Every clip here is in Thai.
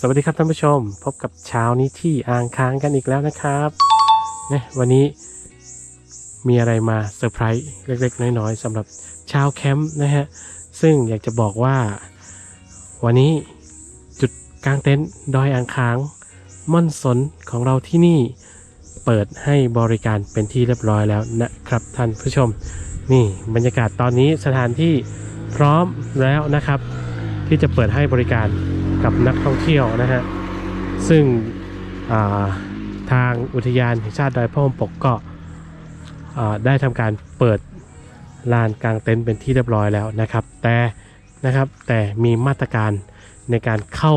สวัสดีครับท่านผู้ชม พบกับเช้านี้ที่อ่างค้างกันอีกแล้วนะครับเนี่ยวันนี้มีอะไรมาเซอร์ไพรส์เล็กๆ น้อยๆสำหรับชาวแคมป์นะฮะ ซึ่งอยากจะบอกว่า วันนี้จุดกลางเต็นท์ดอยอ่างค้าง ม่อนสนของเราที่นี่เปิดให้บริการเป็นที่เรียบร้อยแล้วนะครับท่านผู้ชม นี่บรรยากาศตอนนี้สถานที่พร้อมแล้วนะครับ ที่จะเปิดให้บริการ กับนักท่องเที่ยวนะฮะ ซึ่งาทางอุทยานแห่งชาติดอยพระอมปกก็ได้ทำการเปิดลานกลางเต็นท์เป็นที่เรียบร้อยแล้วนะครับ แต่นะครับแต่มีมาตรการในการเข้า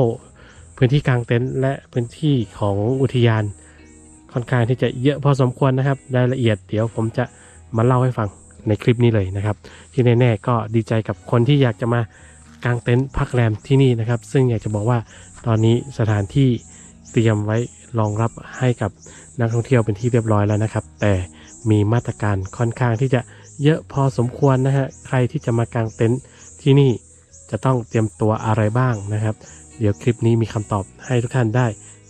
พื้นที่กลางเต็นท์และพื้นที่ของอุทยานค่อนข้างที่จะเยอะพอสมควรนะครับรายละเอียดเดี๋ยวผมจะมาเล่าให้ฟังในคลิปนี้เลยนะครับ ที่แน่ๆก็ดีใจกับคนที่อยากจะมา กางเต็นท์พักแรมที่นี่นะครับ ซึ่งอยากจะบอกว่าตอนนี้สถานที่เตรียมไว้รองรับให้กับนักท่องเที่ยวเป็นที่เรียบร้อยแล้วนะครับ แต่มีมาตรการค่อนข้างที่จะเยอะพอสมควรนะฮะใครที่จะมากางเต็นท์ที่นี่จะต้องเตรียมตัวอะไรบ้างนะครับ เดี๋ยวคลิปนี้มีคำตอบให้ทุกท่านได้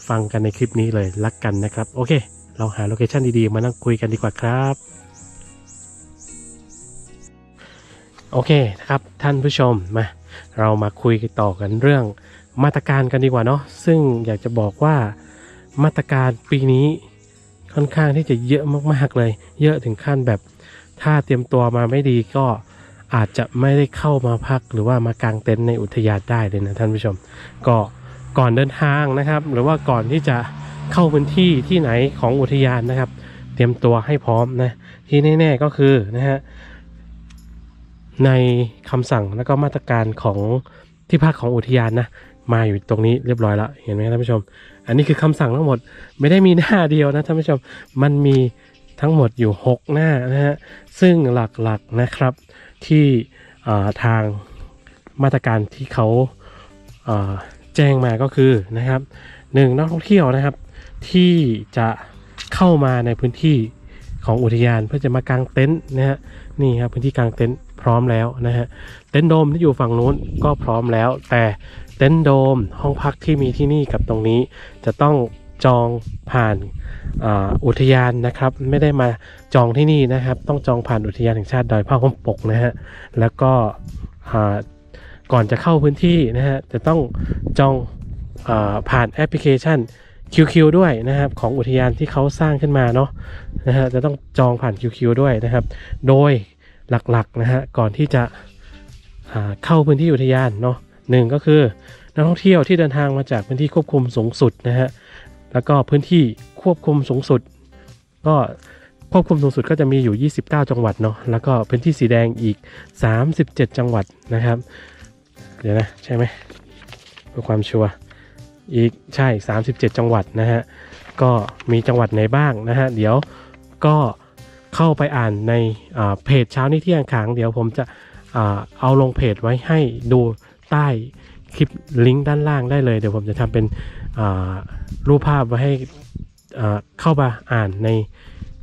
ฟังกันในคลิปนี้เลยลักกันนะครับ โอเค เราหาโลเคชั่นดีๆ มานั่งคุยกันดีกว่าครับ โอเคนะครับท่านผู้ชมมาเรามาคุยต่อกันเรื่องมาตรการกันดีกว่าเนาะซึ่งอยากจะบอกว่ามาตรการปีนี้ค่อนข้างที่จะเยอะมากๆเลย เยอะถึงขั้นแบบถ้าเตรียมตัวมาไม่ดีก็อาจจะไม่ได้เข้ามาพักหรือว่ามากางเต็นท์ในอุทยานได้เลยนะท่านผู้ชม ก็ก่อนเดินทางนะครับ หรือว่าก่อนที่จะเข้าพื้นที่ที่ไหนของอุทยานนะครับ เตรียมตัวให้พร้อมนะที่แน่ ๆก็คือนะฮะ ในคำสั่งและก็มาตรการของที่พักของอุทยานนะมาอยู่ตรงนี้เรียบร้อยแล้วเห็นไหมครับท่านผู้ชม อันนี้คือคำสั่งทั้งหมดไม่ได้มีหน้าเดียวนะท่านผู้ชมมันมีทั้งหมดอยู่ 6 หน้านะฮะซึ่งหลักๆนะครับที่ทางมาตรการที่เขาอ่าแจ้งมาก็คือนะครับหนึ่งนักท่องเที่ยวนะครับที่จะเข้ามาในพื้นที่ ของอุทยานเพื่อจะมากางเต็นท์นะฮะนี่ครับพื้นที่กางเต็นท์พร้อมแล้วนะฮะเต็นท์โดมที่อยู่ฝั่งนู้นก็พร้อมแล้ว แต่เต็นท์โดมห้องพักที่มีที่นี่กับตรงนี้ จะต้องจองผ่านอ,าอุทยานนะครับ ไม่ได้มาจองที่นี่นะครับ ต้องจองผ่านอุทยานแห่งชาติดอยพระพมปกนะฮะแล้วก็ก่อนจะเข้าพื้นที่นะฮะจะต้องจองอผ่านแอปพลิเคชัน QQ ด้วยนะครับของอุทยานที่เขาสร้างขึ้นมาเนาะนะฮะจะต้องจองผ่าน QQ ด้วยนะครับ โดยหลักๆนะฮะก่อนที่จะเข้าพื้นที่อุทยานเนาะหนึ่งก็คือนักท่องเที่ยวที่เดินทางมาจากพื้นที่ควบคุมสูงสุดนะฮะแล้วก็พื้นที่ควบคุมสูงสุด ก็ควบคุมสูงสุดก็จะมีอยู่ 29 จังหวัดเนาะแล้วก็พื้นที่สีแดงอีก 37 จังหวัดนะครับ เดี๋ยวนะ ใช่ไหมเพื่อความชัวร์ อีกใช่ 37 จังหวัดนะฮะ ก็มีจังหวัดไหนบ้างนะฮะ เดี๋ยวก็เข้าไปอ่านในเพจเช้านี้ที่อ่างขาง เดี๋ยวผมจะเอาลงเพจไว้ให้ดูใต้คลิปลิงก์ด้านล่างได้เลย เดี๋ยวผมจะทำเป็นรูปภาพไว้ให้เข้ามาอ่านใน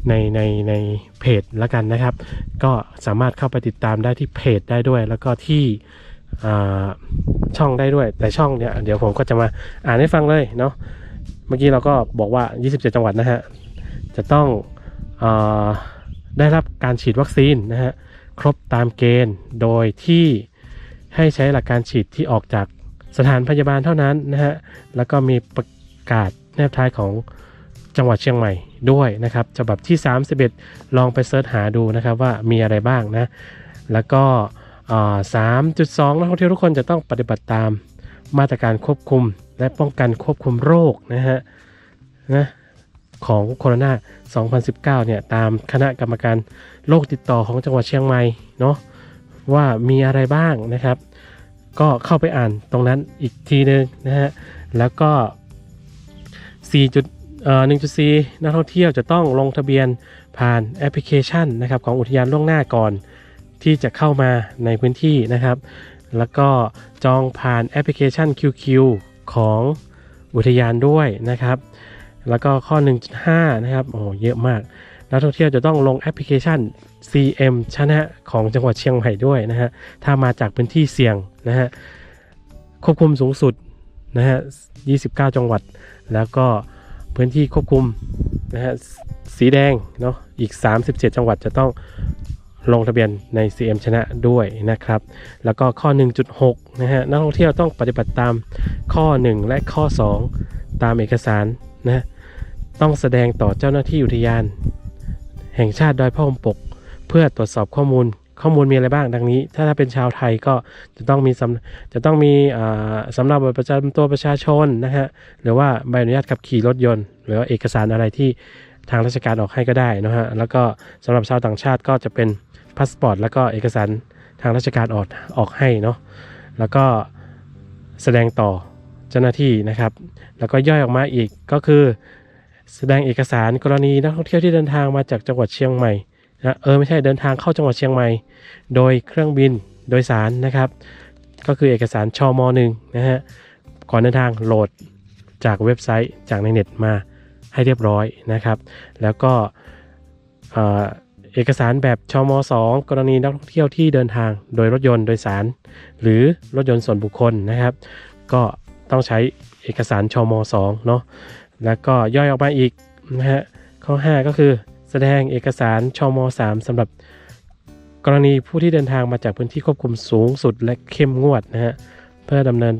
ในในในเพจแล้วกันนะครับ ก็สามารถเข้าไปติดตามได้ที่เพจได้ด้วยแล้วก็ที่ ช่องได้ด้วย แต่ช่องเนี่ยเดี๋ยวผมก็จะมาอ่านให้ฟังเลยเนาะเมื่อกี้เราก็บอกว่า 27 จังหวัดนะฮะจะต้องอได้รับการฉีดวัคซีนนะฮะครบตามเกณฑ์โดยที่ให้ใช้หลักการฉีดที่ออกจากสถานพยาบาลเท่านั้นนะฮะแล้วก็มีประกาศแนบท้ายของจังหวัดเชียงใหม่ด้วยนะครับฉบับที่ 31 ลองไปเสิร์ชหาดูนะครับว่ามีอะไรบ้างนะ แล้วก็ สามจุดสองนักท่องเที่ยวทุกคนจะต้องปฏิบัติตามมาตรการควบคุมและป้องกันควบคุมโรคนะฮะนะของโคโรนา 2019 เนี่ยตามคณะกรรมการโรคติดต่อของจังหวัดเชียงใหม่เนาะว่ามีอะไรบ้างนะครับ ก็เข้าไปอ่านตรงนั้นอีกทีนึงนะฮะแล้วก็4จุดเอ่อ1.4 นักท่องเที่ยวจะต้องลงทะเบียนผ่านแอปพลิเคชันนะครับของอุทยานล่วงหน้าก่อน ที่จะเข้ามาในพื้นที่นะครับ แล้วก็จองผ่านแอปพลิเคชัน QQ ของอุทยานด้วยนะครับ แล้วก็ข้อ 1.5 นะครับ โอ้โหเยอะมาก นักท่องเที่ยวจะต้องลงแอปพลิเคชัน CM ชนะของจังหวัดเชียงใหม่ด้วยนะฮะ ถ้ามาจากพื้นที่เสี่ยงนะฮะ ควบคุมสูงสุดนะฮะ 29 จังหวัด แล้วก็พื้นที่ควบคุมนะฮะ สีแดงเนาะ อีก 37 จังหวัดจะต้อง ลงทะเบียนใน CM ชนะด้วยนะครับ แล้วก็ข้อ 1.6 นะฮะนักท่องเที่ยวต้องปฏิบัติตามข้อ 1 และข้อ 2 ตามเอกสารนะต้องแสดงต่อเจ้าหน้าที่อุทยาน แห่งชาติดอยพระอมปก เพื่อตรวจสอบข้อมูลข้อมูลมีอะไรบ้างดังนี้ ถ้าถ้าเป็นชาวไทยก็จะต้องมีสำจะต้องมีอ่าสำเนาบัตรประจำตัวประชาชนนะฮะหรือว่าใบอนุญาตขับขี่รถยนต์ หรือว่าเอกสารอะไรที่ทางราชการออกให้ก็ได้นะฮะแล้วก็สำหรับชาวต่างชาติก็จะเป็น พาสปอร์ตแล้วก็เอกสารทางราชการออกออกให้เนาะแล้วก็แสดงต่อเจ้าหน้าที่นะครับ แล้วก็ย่อยออกมาอีกก็คือ แสดงเอกสารกรณีนักท่องเที่ยวที่เดินทางมาจากจังหวัดเชียงใหม่นะเออไม่ใช่เดินทางเข้าจังหวัดเชียงใหม่ โดยเครื่องบินโดยสารนะครับ ก็คือเอกสารชมหนึ่งนะฮะก่อนเดินทางโหลดจากเว็บไซต์จากในเน็ตมาให้เรียบร้อยนะครับ แล้วก็ เอกสารแบบชม2กรณีนักท่องเที่ยวที่เดินทางโดยรถยนต์โดยสาร หรือรถยนต์ส่วนบุคคลนะครับ ก็ต้องใช้เอกสารชม2เนาะแล้วก็ย่อยออกมาอีกนะฮะข้อ 5 ก็คือแสดงเอกสารชม3สำหรับกรณีผู้ที่เดินทางมาจากพื้นที่ควบคุมสูงสุดและเข้มงวดนะฮะเพื่อดำเนิน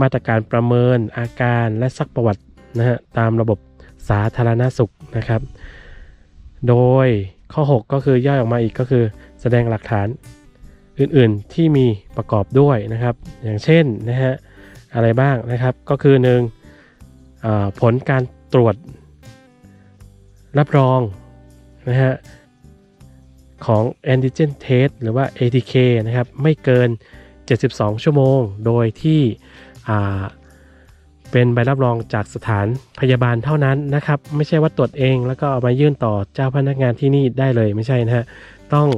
มาตรการประเมินอาการและซักประวัตินะฮะตามระบบสาธารณสุขนะครับ โดย ข้อ 6 ก็คือย่อยออกมาอีกก็คือแสดงหลักฐานอื่นๆที่มีประกอบด้วยนะครับ อย่างเช่นนะฮะอะไรบ้างนะครับก็คือ1อ่าผลการตรวจรับรองนะฮะของ antigen test หรือว่า ATK นะครับ ไม่เกิน 72 ชั่วโมง โดยที่ เป็นใบรับรองจากสถานพยาบาลเท่านั้นนะครับ ไม่ใช่ว่าตรวจเองแล้วก็เอามายื่นต่อเจ้าพนักงานที่นี่ได้เลยไม่ใช่นะฮะต้อง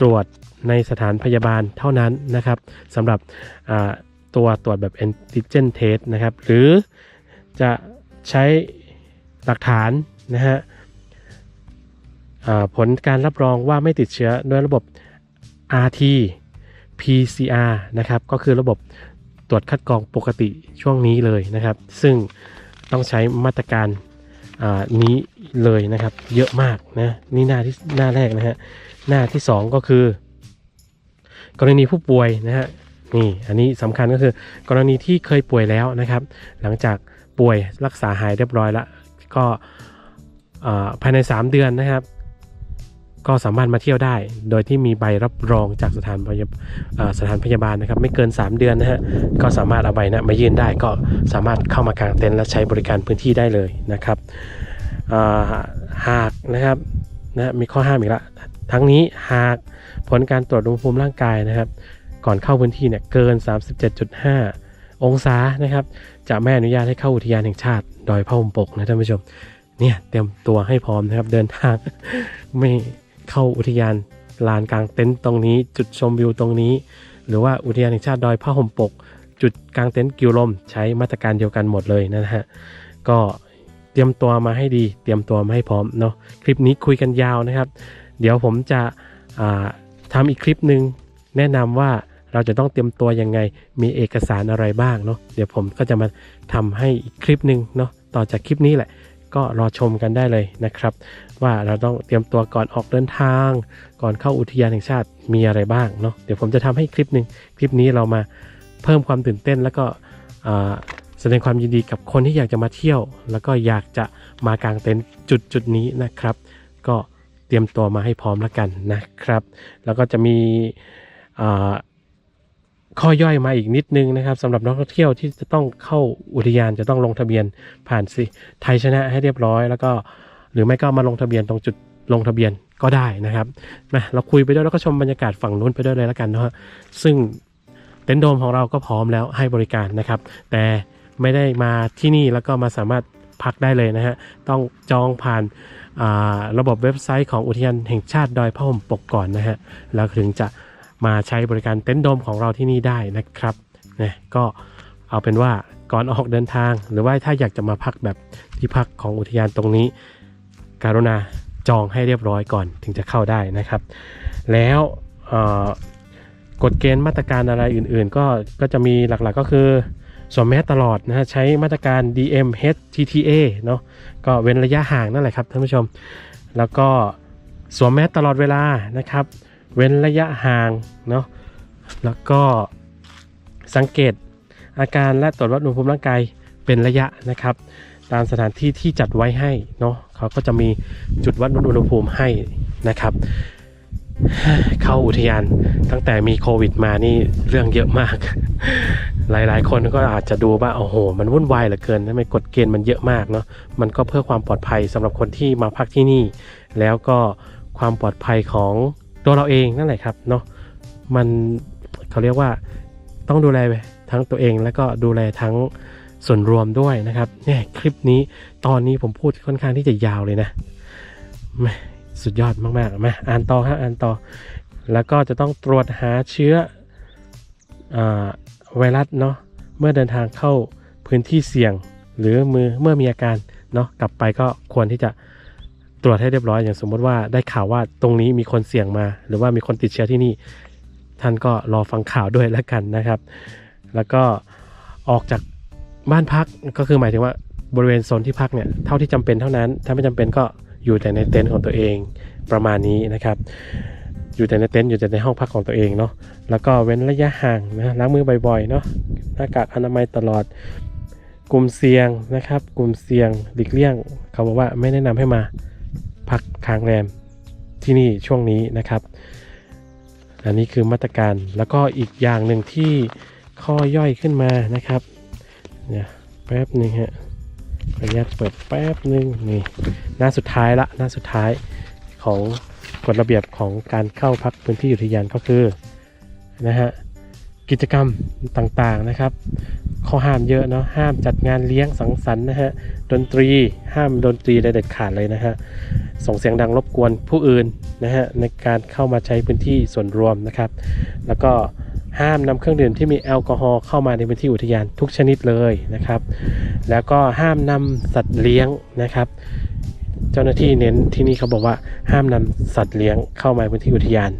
ตรวจในสถานพยาบาลเท่านั้นนะครับสำหรับตัวตรวจแบบ antigen test นะครับ หรือจะใช้หลักฐานนะฮะผลการรับรองว่าไม่ติดเชื้อด้วยระบบ RT PCR นะครับ ก็คือระบบ ตรวจคัดกรองปกติช่วงนี้เลยนะครับ ซึ่งต้องใช้มาตรการนี้เลยนะครับ เยอะมากนะนี่หน้าที่หน้าแรกนะฮะหน้าที่ 2 ก็คือ กรณีผู้ป่วยนะฮะนี่อันนี้สำคัญก็คือ กรณีที่เคยป่วยแล้วนะครับ หลังจากป่วยรักษาหายเรียบร้อยแล้วก็ภายใน 3 เดือนนะครับ ก็สามารถมาเที่ยวได้ โดยที่มีใบรับรองจากสถานพยาสถานพยาบาลนะครับ ไม่เกิน 3 เดือนนะฮะก็สามารถเอาใบนะมายื่นได้ก็สามารถเข้ามากางเต็นท์และใช้บริการพื้นที่ได้เลยนะครับหากนะครับนะมีข้อห้ามอีกละทั้งนี้หากผลการตรวจอุณหภูมิร่างกายนะครับ ก่อนเข้าพื้นที่เนี่ยเกิน 37.5 องศานะครับ จะไม่อนุญาตให้เข้าอุทยานแห่งชาติดอยพระอมปกนะท่านผู้ชมเนี่ยเตรียมตัวให้พร้อมนะครับเดินทางไม่ เข้าอุทยานลานกลางเต็นท์ตรงนี้ จุดชมวิวตรงนี้ หรือว่าอุทยานแห่งชาติดอยพระห่มปก จุดกลางเต็นท์กิวลม ใช้มาตรการเดียวกันหมดเลยนะฮะก็เตรียมตัวมาให้ดี เตรียมตัวมาให้พร้อมเนาะคลิปนี้คุยกันยาวนะครับ เดี๋ยวผมจะอ่าทำอีกคลิปหนึ่งแนะนำว่าเราจะต้องเตรียมตัวยังไง มีเอกสารอะไรบ้างเนาะ เดี๋ยวผมก็จะมาทำให้อีกคลิปหนึ่งเนาะ ต่อจากคลิปนี้แหละ ก็รอชมกันได้เลยนะครับ ว่าเราต้องเตรียมตัวก่อนออกเดินทาง ก่อนเข้าอุทยานแห่งชาติมีอะไรบ้างเนาะเดี๋ยวผมจะทำให้คลิปหนึ่งคลิปนี้เรามาเพิ่มความตื่นเต้น แล้วก็แสดงความยินดีกับคนที่อยากจะมาเที่ยว แล้วก็อยากจะมากางเต็นท์จุดจุดนี้นะครับ ก็เตรียมตัวมาให้พร้อมแล้วกันนะครับ แล้วก็จะมีอ ข้อย่อยมาอีกนิดนึงนะครับสำหรับนักท่องเที่ยวที่จะต้องเข้าอุทยานจะต้องลงทะเบียนผ่านสิไทยชนะให้เรียบร้อย แล้วก็หรือไม่ก็มาลงทะเบียนตรงจุดลงทะเบียนก็ได้นะครับมาเราคุยไปด้วยแล้วก็ชมบรรยากาศฝั่งนู้นไปด้วยเลยแล้วกันนะฮะซึ่งเต็นท์โดมของเราก็พร้อมแล้วให้บริการนะครับ แต่ไม่ได้มาที่นี่แล้วก็มาสามารถพักได้เลยนะฮะต้องจองผ่านาระบบเว็บไซต์ของอุทยานแห่งชาติดอยพระห่มปกก่อนนะฮะแล้วถึงจะ มาใช้บริการเต็นท์โดมของเราที่นี่ได้นะครับนะก็เอาเป็นว่าก่อนออกเดินทาง หรือว่าถ้าอยากจะมาพักแบบที่พักของอุทยานตรงนี้ การุณาจองให้เรียบร้อยก่อนถึงจะเข้าได้นะครับ แล้วกฎเกณฑ์มาตรการอะไรอื่นๆ ก็ก็จะมีหลักๆก็คือสวมแมสตลอดนะฮะใช้มาตรการ DMHTTA เนาะก็เว้นระยะห่างนั่นแหละครับท่านผู้ชม แล้วก็สวมแมสตลอดเวลานะครับ เว้นระยะห่างเนาะแล้วก็สังเกตอาการและตรวจวัดอุณหภูมิร่างกายเป็นระยะนะครับ ตามสถานที่ที่จัดไว้ให้เนาะเขาก็จะมีจุดวัดอุณหภูมิให้นะครับ เข้าอุทยานตั้งแต่มีโควิดมานี่เรื่องเยอะมาก หลายๆ คนก็อาจจะดูว่าโอ้โห มันวุ่นวายเหลือเกินทำไมกฎเกณฑ์มันเยอะมากเนาะมันก็เพื่อความปลอดภัยสำหรับคนที่มาพักที่นี่ แล้วก็ความปลอดภัยของ ตัวเราเองนั่นแหละครับเนาะมันเขาเรียกว่าต้องดูแลทั้งตัวเองแล้วก็ดูแลทั้งส่วนรวมด้วยนะครับเนี่ยคลิปนี้ตอนนี้ผมพูดค่อนข้างที่จะยาวเลยนะสุดยอดมากๆมาอ่านต่อฮะอ่านต่อ แล้วก็จะต้องตรวจหาเชื้ออไวรัสเนาะเมื่อเดินทางเข้าพื้นที่เสี่ยง หรือมือเมื่อมีอาการเนาะกลับไปก็ควรที่จะ ตรวจให้เรียบร้อยอย่างสมมติว่าได้ข่าวว่าตรงนี้มีคนเสี่ยงมา หรือว่ามีคนติดเชื้อที่นี่ ท่านก็รอฟังข่าวด้วยแล้วกันนะครับ แล้วก็ออกจากบ้านพักก็คือหมายถึงว่าบริเวณโซนที่พักเนี่ยเท่าที่จำเป็นเท่านั้น ถ้าไม่จำเป็นก็อยู่แต่ในเต็นท์ของตัวเองประมาณนี้นะครับ อยู่แต่ในเต็นท์อยู่แต่ในห้องพักของตัวเองเนาะแล้วก็เว้นระยะห่างนะล้างมือบ่อยๆเนาะหน้ากากอนามัยตลอดกลุ่มเสี่ยงนะครับ กลุ่มเสี่ยงหลีกเลี่ยง เขาบอกว่าไม่แนะนำให้มา พักค้างแรมที่นี่ช่วงนี้นะครับ อันนี้คือมาตรการแล้วก็อีกอย่างหนึ่งที่ข้อย่อยขึ้นมานะครับเนี่ยแป๊บหนึงฮะขออนุญาตเปิดแป๊บหนึ่งนี่หน้าสุดท้ายละหน้าสุดท้ายของกฎระเบียบของการเข้าพักพื้นที่อุทยานก็คือนะฮะ กิจกรรมต่างๆนะครับข้อห้ามเยอะเนาะห้ามจัดงานเลี้ยงสังสรรค์นะฮะดนตรีห้ามดนตรีเด็ดขาดเลยนะฮะส่งเสียงดังรบกวนผู้อื่นนะฮะในการเข้ามาใช้พื้นที่ส่วนรวมนะครับ แล้วก็ห้ามนำเครื่องดื่มที่มีแอลกอฮอล์เข้ามาในพื้นที่อุทยานทุกชนิดเลยนะครับ แล้วก็ห้ามนำสัตว์เลี้ยงนะครับ เจ้าหน้าที่เน้นที่นี่เขาบอกว่าห้ามนำสัตว์เลี้ยงเข้ามาพื้นที่อุทยาน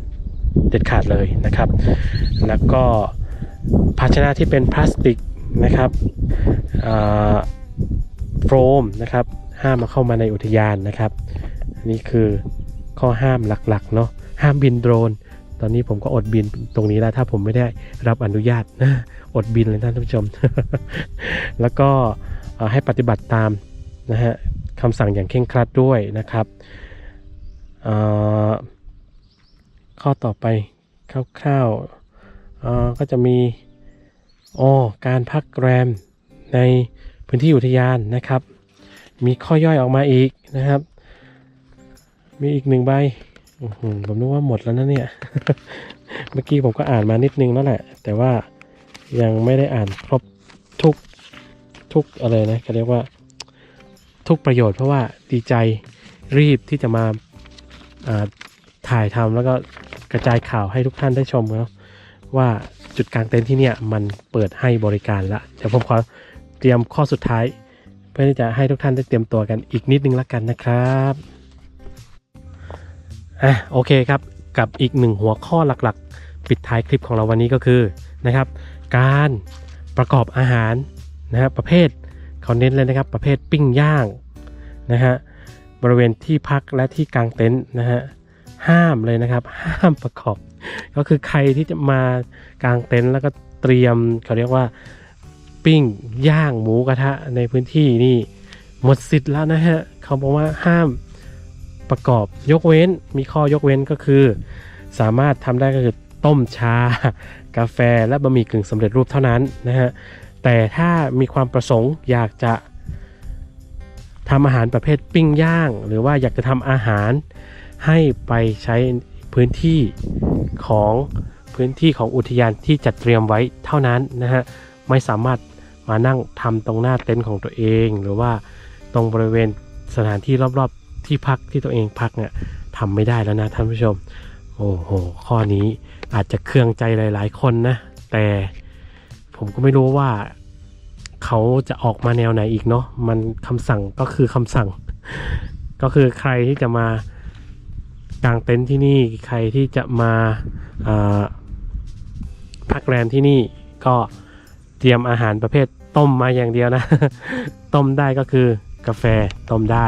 เด็ดขาดเลยนะครับ แล้วก็ภาชนะที่เป็นพลาสติกนะครับโฟมนะครับห้ามมาเข้ามาในอุทยานนะครับ นี่คือข้อห้ามหลักๆเนาะห้ามบินโดรน ตอนนี้ผมก็อดบินตรงนี้แล้วถ้าผมไม่ได้รับอนุญาตนะอดบินเลยท่านผู้ชม แล้วก็ให้ปฏิบัติตามนะฮะคำสั่งอย่างเคร่งครัดด้วยนะครับอ่อ ข้อต่อไปคร่าวๆก็จะมีอ๋อการพักแรมในพื้นที่อุทยานนะครับ มีข้อย่อยออกมาอีกนะครับ มีอีกหนึ่งใบผมนึกว่าหมดแล้วนะเนี่ย เมื่อกี้ผมก็อ่านมานิดนึงแล้วแหละ แต่ว่ายังไม่ได้อ่านครบทุกทุกอะไรนะเขาเรียกว่าทุกประโยชน์เพราะว่าดีใจรีบที่จะมาาถ่ายทำแล้วก็ กระจายข่าวให้ทุกท่านได้ชมเนาะว่าจุดกลางเต็นท์ที่เนี่ยมันเปิดให้บริการละเดี๋ยวผมขอเตรียมข้อสุดท้าย เพื่อที่จะให้ทุกท่านได้เตรียมตัวกันอีกนิดนึงละกันนะครับอะโอเคครับกับอีกหนึ่งหัวข้อหลักๆ ปิดท้ายคลิปของเราวันนี้ก็คือนะครับ การประกอบอาหารนะฮะประเภทเขาเน้นเลยนะครับประเภทปิ้งย่างนะฮะบริเวณที่พักและที่กางเต็นท์นะฮะ ห้ามเลยนะครับ ห้ามประกอบ ก็คือใครที่จะมากางเต็นท์แล้วก็เตรียมเขาเรียกว่าปิ้งย่างหมูกระทะในพื้นที่นี่หมดสิทธิ์แล้วนะฮะเขาบอกว่าห้ามประกอบยกเว้นมีข้อยกเว้นก็คือ สามารถทำได้ก็คือต้มชา กาแฟและบะหมี่กึ่งสำเร็จรูปเท่านั้นนะฮะแต่ถ้ามีความประสงค์อยากจะทำอาหารประเภทปิ้งย่าง หรือว่าอยากจะทำอาหาร ให้ไปใช้พื้นที่ของพื้นที่ของอุทยานที่จัดเตรียมไว้เท่านั้นนะฮะไม่สามารถมานั่งทำตรงหน้าเต็นท์ของตัวเอง หรือว่าตรงบริเวณสถานที่รอบๆที่พักที่ตัวเองพักเนี่ยทำไม่ได้แล้วนะท่านผู้ชม โอ้โห ข้อนี้อาจจะเครืองใจหลาย ๆ คนนะ แต่ผมก็ไม่รู้ว่าเขาจะออกมาแนวไหนอีกเนาะมันคำสั่งก็คือคำสั่ง ก็คือใครที่จะมา กางเต็นท์ที่นี่ใครที่จะมาพักแรมที่นี่ก็เตรียมอาหารประเภทต้มมาอย่างเดียวนะ ต้มได้ก็คือกาแฟต้มได้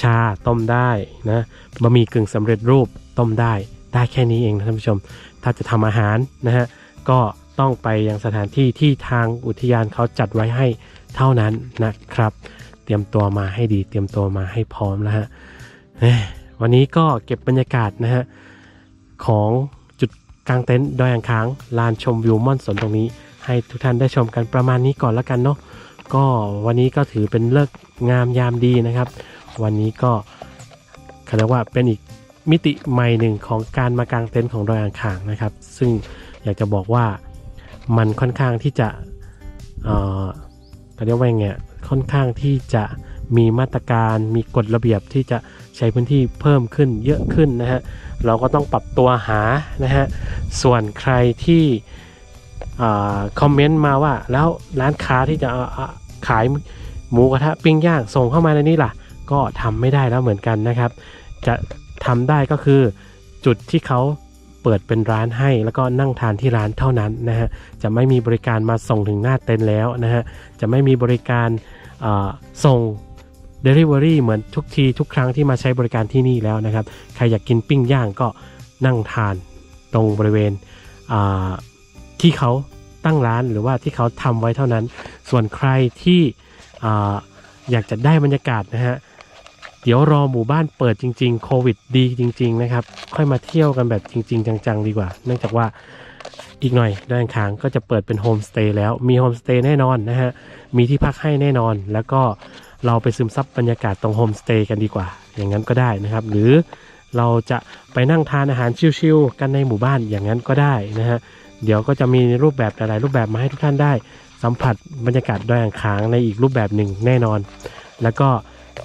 ชาต้มได้นะบะหมี่กึ่งสำเร็จรูปต้มได้ได้แค่นี้เองนะท่านผู้ชม ถ้าจะทำอาหารนะฮะก็ต้องไปยังสถานที่ที่ทางอุทยานเขาจัดไว้ให้เท่านั้นนะครับ เตรียมตัวมาให้ดี เตรียมตัวมาให้พร้อมแล้วฮะ วันนี้ก็เก็บบรรยากาศนะฮะของจุดกลางเต็นท์ดอยอ่างค้างลานชมวิวม่อนสนตรงนี้ ให้ทุกท่านได้ชมกันประมาณนี้ก่อนแล้วกันเนาะก็วันนี้ก็ถือเป็นเลิกงามยามดีนะครับ วันนี้ก็เขาเรียกว่าเป็นอีกมิติใหม่หนึ่งของการมากางเต็นท์ของดอยอ่างขางนะครับ ซึ่งอยากจะบอกว่ามันค่อนข้างที่จะเอ่อเขาเรียกว่าไงค่อนข้างที่จะ มีมาตรการมีกฎระเบียบที่จะใช้พื้นที่เพิ่มขึ้นเยอะขึ้นนะฮะเราก็ต้องปรับตัวหานะฮะส่วนใครที่อาคอมเมนต์มาว่าแล้วร้านค้าที่จะเอาขายหมูกระทะปิ้งย่างส่งเข้ามาในนี้ล่ะ ก็ทำไม่ได้แล้วเหมือนกันนะครับ จะทำได้ก็คือจุดที่เขาเปิดเป็นร้านให้แล้วก็นั่งทานที่ร้านเท่านั้นนะฮะจะไม่มีบริการมาส่งถึงหน้าเต็นท์แล้วนะฮะจะไม่มีบริการอ่าส่ง Delivery เหมือนทุกทีทุกครั้งที่มาใช้บริการที่นี่แล้วนะครับ ใครอยากกินปิ้งย่างก็นั่งทานตรงบริเวณที่เขาตั้งร้านหรือว่าที่เขาทำไว้เท่านั้น ส่วนใครที่ออยากจะได้บรรยากาศนะฮะเดี๋ยวรอหมู่บ้านเปิดจริง ๆ โควิดดีจริง ๆ นะครับ ค่อยมาเที่ยวกันแบบจริง ๆ จัง ๆ ดีกว่า เนื่องจากว่า อีกหน่อยด้านข้างก็จะเปิดเป็นโฮมสเตย์แล้วมีโฮมสเตย์แน่นอนนะฮะ มีที่พักให้แน่นอน แล้วก็เราไปซึมซับบรรยากาศตรงโฮมสเตย์กันดีกว่า อย่างนั้นก็ได้นะครับ หรือเราจะไปนั่งทานอาหารชิลๆกันในหมู่บ้านอย่างนั้นก็ได้นะฮะ เดี๋ยวก็จะมีรูปแบบหลายๆรูปแบบมาให้ทุกท่านได้ สัมผัสบรรยากาศดอยอ่างขางในอีกรูปแบบหนึ่งแน่นอน แล้วก็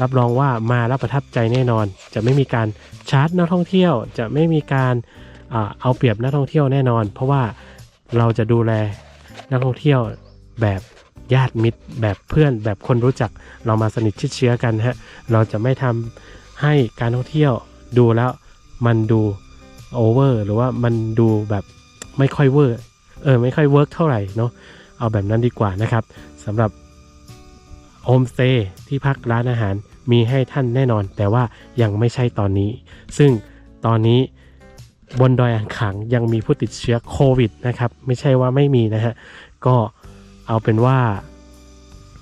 รับรองว่ามาแล้วประทับใจแน่นอน จะไม่มีการชาร์จนักท่องเที่ยว จะไม่มีการ เอาเปรียบนักท่องเที่ยวแน่นอน เพราะว่าเราจะดูแลนักท่องเที่ยวแบบญาติมิตร แบบเพื่อนแบบคนรู้จักเรามาสนิทชิดเชื้อกันฮะเราจะไม่ทำให้การท่องเที่ยวดูแล้วมันดูโอเวอร์หรือว่ามันดูแบบไม่ค่อยเวอร์เออไม่ค่อยเวิร์กเท่าไหร่เนาะเอาแบบนั้นดีกว่านะครับสำหรับโฮมสเตย์ที่พักร้านอาหารมีให้ท่านแน่นอน แต่ว่ายังไม่ใช่ตอนนี้ ซึ่งตอนนี้ บนดอยอ่างขางยังมีผู้ติดเชื้อโควิดนะครับ ไม่ใช่ว่าไม่มีนะฮะ ก็เอาเป็นว่า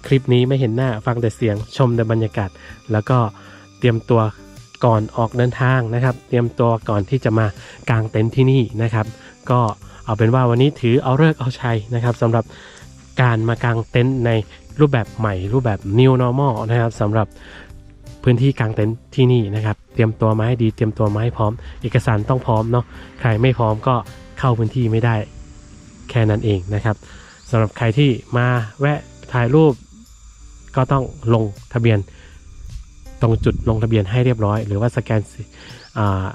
คลิปนี้ไม่เห็นหน้าฟังแต่เสียงชมแต่บรรยากาศ แล้วก็เตรียมตัวก่อนออกเดินทางนะครับ เตรียมตัวก่อนที่จะมากางเต็นท์ที่นี่นะครับ ก็เอาเป็นว่าวันนี้ถือเอาเลิกเอาชัยนะครับสำหรับการมากางเต็นท์ในรูปแบบใหม่รูปแบบ new normal นะครับสำหรับ พื้นที่กลางเต็นท์ที่นี่นะครับ เตรียมตัวมาให้ดีเตรียมตัวมาให้พร้อม เอกสารต้องพร้อมเนาะใครไม่พร้อมก็เข้าพื้นที่ไม่ได้ แค่นั้นเองนะครับสำหรับใครที่มาแวะถ่ายรูป ก็ต้องลงทะเบียนตรงจุดลงทะเบียนให้เรียบร้อย หรือว่าสแกนอ่า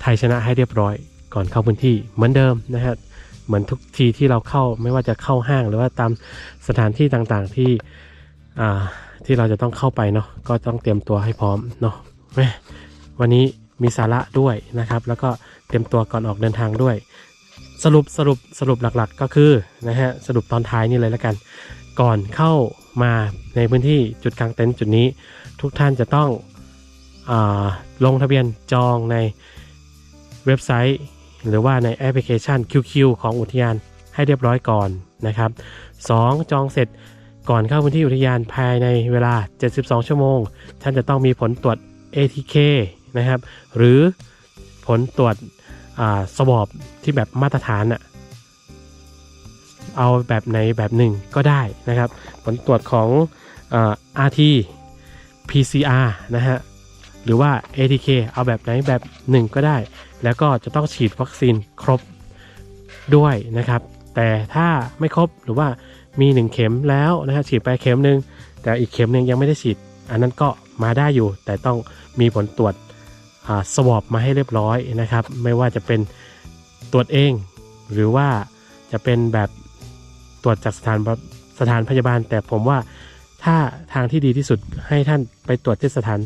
ไทยชนะให้เรียบร้อย ก่อนเข้าพื้นที่เหมือนเดิมนะฮะเหมือนทุกทีที่เราเข้าไม่ว่าจะเข้าห้างหรือว่าตามสถานที่ต่างๆที่อ่า ที่เราจะต้องเข้าไปเนาะก็ต้องเตรียมตัวให้พร้อมเนาะวันนี้มีสาระด้วยนะครับ แล้วก็เตรียมตัวก่อนออกเดินทางด้วย สรุปสรุปสรุปหลักๆ ก็คือนะฮะสรุปตอนท้ายนี่เลยแล้วกัน ก่อนเข้ามาในพื้นที่จุดกลางเต็นท์จุดนี้ ทุกท่านจะต้องอาลงทะเบียนจองในเว็บไซต์ หรือว่าในแอปพลิเคชัน QQ ของอุทยานให้เรียบร้อยก่อนนะครับ 2. จองเสร็จ ก่อนเข้าพื้นที่อุทยานภายในเวลา 72 ชั่วโมง ท่านจะต้องมีผลตรวจ ATK นะครับ หรือผลตรวจสวอบที่แบบมาตรฐานอะเอาแบบไหนแบบหนึ่งก็ได้นะครับ ผลตรวจของอ RT PCR นะฮะหรือว่า ATK เอาแบบไหนแบบหนึ่งก็ได้ แล้วก็จะต้องฉีดวัคซีนครบด้วยนะครับ แต่ถ้าไม่ครบหรือว่า มี 1 เข็มแล้วนะฮะฉีดไปเข็มหนึ่งแต่อีกเข็มหนึ่งยังไม่ได้ฉีด อันนั้นก็มาได้อยู่ แต่ต้องมีผลตรวจสวอบมาให้เรียบร้อยนะครับ ไม่ว่าจะเป็นตรวจเอง หรือว่าจะเป็นแบบตรวจจากสถานสถานพยาบาล แต่ผมว่าถ้าทางที่ดีที่สุดให้ท่านไปตรวจที่สถาน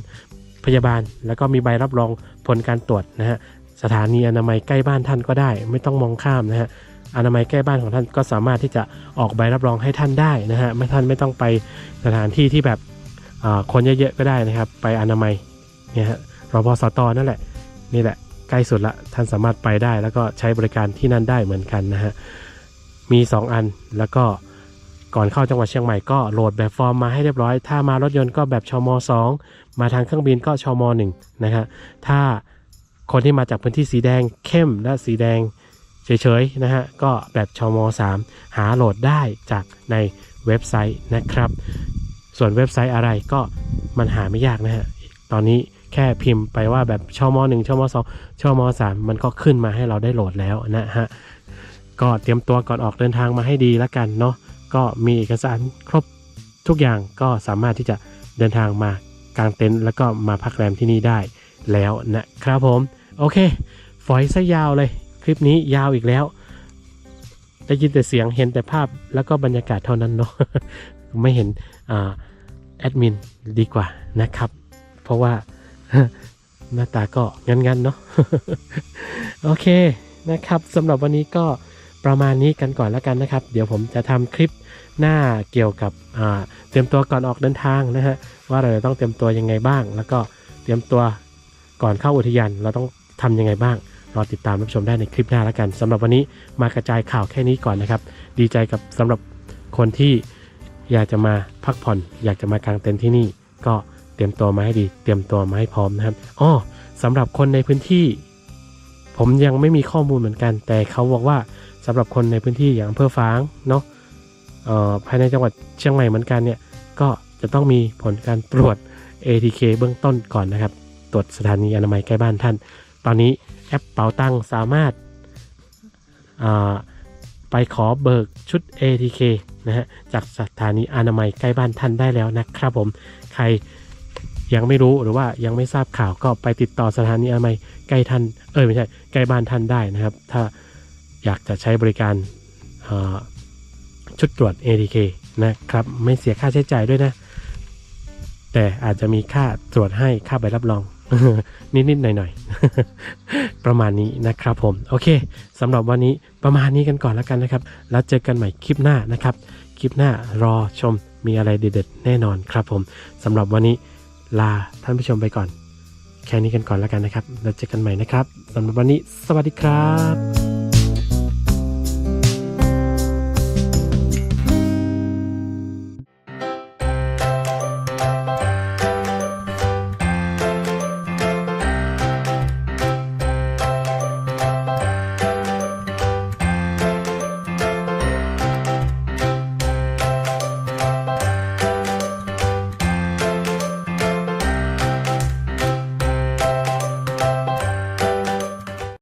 พยาบาล แล้วก็มีใบรับรองผลการตรวจนะฮะสถานีอนามัยใกล้บ้านท่านก็ได้ ไม่ต้องมองข้ามนะฮะ อนามัยใกล้บ้านของท่านก็สามารถที่จะออกใบรับรองให้ท่านได้นะฮะไม่ท่านไม่ต้องไปสถานที่ที่แบบอ่าคนเยอะๆก็ได้นะครับ ไปอนามัยเนี่ยฮะรพสตนั่นแหละนี่แหละใกล้สุดละท่านสามารถไปได้ แล้วก็ใช้บริการที่นั่นได้เหมือนกันนะฮะมี 2 อันแล้วก็ก่อนเข้าจังหวัดเชียงใหม่ก็โหลดแบบฟอร์มมาให้เรียบร้อย ถ้ามารถยนต์ก็แบบชม2มาทางเครื่องบินก็ชม1นะฮะถ้าคนที่มาจากพื้นที่สีแดงเข้มและสีแดง เฉยๆนะฮะก็แบบชม 3 หาโหลดได้จากในเว็บไซต์นะครับ ส่วนเว็บไซต์อะไรก็มันหาไม่ยากนะฮะตอนนี้แค่พิมพ์ไปว่าแบบชม 1 ชม 2 ชม 3 มันก็ขึ้นมาให้เราได้โหลดแล้วนะฮะก็เตรียมตัวก่อนออกเดินทางมาให้ดีแล้วกันเนาะก็มีเอกสารครบทุกอย่างก็สามารถที่จะเดินทางมากางเต็นท์แล้วก็มาพักแรมที่นี่ได้แล้วนะครับผม โอเค ฝอยซะยาวเลย คลิปนี้ยาวอีกแล้ว ได้ยินแต่เสียงเห็นแต่ภาพแล้วก็บรรยากาศเท่านั้นเนาะไม่เห็นอแอดมินดีกว่านะครับ เพราะว่าหน้าตาก็งันๆเนาะโอเคนะครับสำหรับวันนี้ก็ประมาณนี้กันก่อนแล้วกันนะครับ เดี๋ยวผมจะทำคลิปหน้าเกี่ยวกับเตรียมตัวก่อนออกเดินทางนะฮะว่าเราจะต้องเตรียมตัวยังไงบ้าง แล้วก็เตรียมตัวก่อนเข้าอุทยานเราต้องทำยังไงบ้าง รอติดตามรับชมได้ในคลิปหน้าแล้วกันสำหรับวันนี้มากระจายข่าวแค่นี้ก่อนนะครับ ดีใจกับสำหรับคนที่อยากจะมาพักผ่อน อยากจะมากางเต็นท์ที่นี่ ก็เตรียมตัวมาให้ดี เตรียมตัวมาให้พร้อมนะครับอ้อสำหรับคนในพื้นที่ ผมยังไม่มีข้อมูลเหมือนกัน แต่เขาบอกว่าสำหรับคนในพื้นที่อย่างอำเภอฝางเนาะภายในจังหวัดเชียงใหม่เหมือนกันเนี่ยก็จะต้องมีผลการตรวจ ATK เบื้องต้นก่อนนะครับ ตรวจสถานีอนามัยใกล้บ้านท่าน ตอนนี้ แอปเป๋าตังสามารถาไปขอเบิกชุด ATK นะฮะจากสถานีอนามัยใกล้บ้านท่านได้แล้วนะครับผมใครยังไม่รู้หรือว่ายังไม่ทราบข่าวก็ไปติดต่อสถานีอนามัยใกล้ท่านเออไม่ใช่ใกล้บ้านท่านได้นะครับ ถ้าอยากจะใช้บริการชุดตรวจ ATK นะครับไม่เสียค่าใช้จ่ายด้วยนะ แต่อาจจะมีค่าตรวจให้ค่าใบรับรอง นิดๆหน่อยๆ ประมาณนี้นะครับผม โอเคสำหรับวันนี้ประมาณนี้กันก่อนแล้วกันนะครับ แล้วเจอกันใหม่คลิปหน้านะครับ คลิปหน้ารอชมมีอะไรเด็ดๆแน่นอนครับผมสำหรับวันนี้ลาท่านผู้ชมไปก่อน แค่นี้กันก่อนแล้วกันนะครับ แล้วเจอกันใหม่นะครับสำหรับวันนี้ สวัสดีครับ